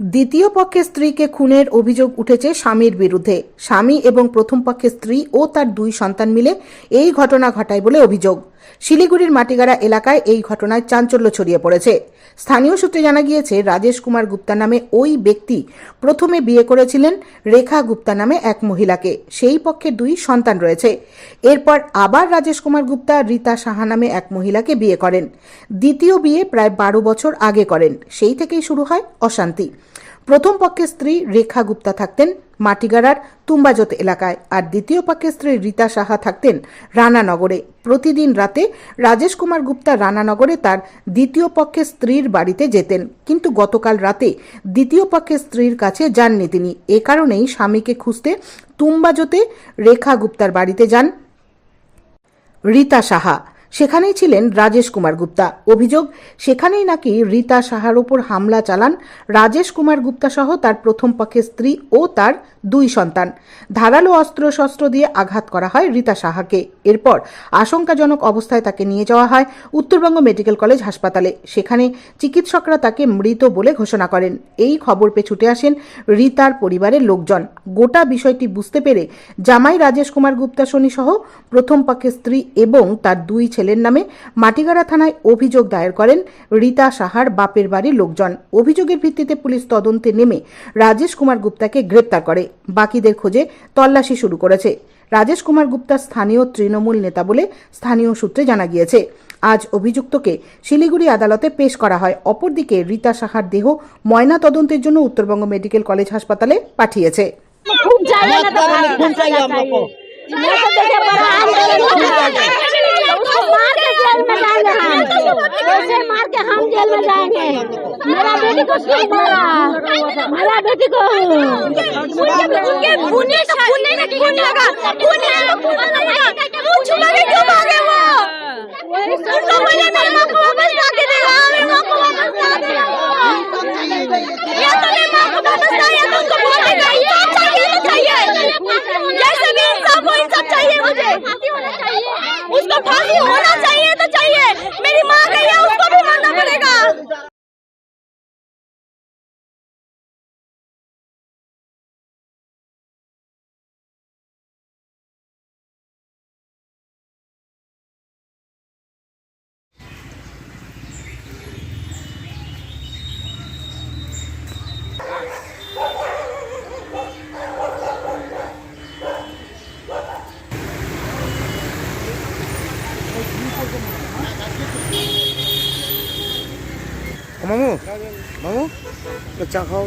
দ্বিতীয় পক্ষের স্ত্রীকে খুনের অভিযোগ উঠেছে স্বামীর বিরুদ্ধে। স্বামী এবং প্রথম পক্ষের স্ত্রী ও তার দুই সন্তান মিলে এই ঘটনা ঘটায় বলে অভিযোগ। শিলিগুড়ির মাটিগাড়া এলাকায় এই ঘটনায় চাঞ্চল্য ছড়িয়ে পড়েছে। স্থানীয় সূত্রে জানা গিয়েছে, রাজেশ কুমার গুপ্তা নামে ওই ব্যক্তি প্রথমে বিয়ে করেছিলেন রেখা গুপ্তা নামে এক মহিলাকে। সেই পক্ষে দুই সন্তান রয়েছে। এরপর আবার রাজেশ কুমার গুপ্তা, রীতা সাহা নামে এক মহিলাকে বিয়ে করেন। দ্বিতীয় বিয়ে প্রায় বারো বছর আগে করেন। সেই থেকেই শুরু হয় অশান্তি। প্রথম পক্ষের স্ত্রী রেখা গুপ্তা থাকতেন মাটিগাড়ার তুম্বাজোত এলাকায়, আর দ্বিতীয় পক্ষের স্ত্রী রীতা সাহা থাকতেন রানানগরে। প্রতিদিন রাতে রাজেশ কুমার গুপ্তা রানানগরে তার দ্বিতীয় পক্ষের স্ত্রীর বাড়িতে যেতেন। কিন্তু গতকাল রাতে দ্বিতীয় পক্ষের স্ত্রীর কাছে যাননি তিনি। এ কারণেই স্বামীকে খুঁজতে তুম্বাজোতে রেখা গুপ্তার বাড়িতে যান রীতা সাহা। সেখানেই ছিলেন রাজেশ কুমার গুপ্তা। অভিযোগ, সেখানেই নাকি রীতা সাহার উপর হামলা চালান রাজেশ কুমার গুপ্তা সহ তার প্রথম পক্ষের স্ত্রী ও তার দুই সন্তান। ধারালো অস্ত্র শস্ত্র দিয়ে আঘাত করা হয় রীতা সাহাকে। এরপর আশঙ্কাজনক অবস্থায় তাকে নিয়ে যাওয়া হয় উত্তরবঙ্গ মেডিকেল কলেজ হাসপাতালে। সেখানে চিকিৎসকরা তাকে মৃত বলে ঘোষণা করেন। এই খবর পেয়ে ছুটে আসেন রীতার পরিবারের লোকজন। গোটা বিষয়টি বুঝতে পেরে জামাই রাজেশ কুমার গুপ্তা সহ প্রথম পক্ষের স্ত্রী এবং তার দুই ছেলের নামে মাটিগাড়া থানায় অভিযোগ দায়ের করেন রীতা সাহার বাপের বাড়ির লোকজন। অভিযোগের ভিত্তিতে পুলিশ তদন্তে নেমে রাজেশ কুমার গুপ্তাকে গ্রেপ্তার করে। বাকিদের খোঁজে তল্লাশি শুরু করেছে। রাজেশ কুমার গুপ্তা স্থানীয় তৃণমূল নেতা বলে স্থানীয় সূত্রে জানা গিয়েছে। আজ অভিযুক্তকে শিলিগুড়ি আদালতে পেশ করা হয়। অপরদিকে রীতা সাহার দেহ ময়না তদন্তের জন্য উত্তরবঙ্গ মেডিকেল কলেজ হাসপাতালে পাঠিয়েছে। খুব জায়গা না তো খুব জায়গা আমরা मार के जेल में जाएँगे हम ऐसे मार के हम जेल में जाएँगे। मेरा बेटी को क्यों मारा मेरा बेटी को उनके खूने का खूने का खून लगा। মামু? মামু? চা খাও।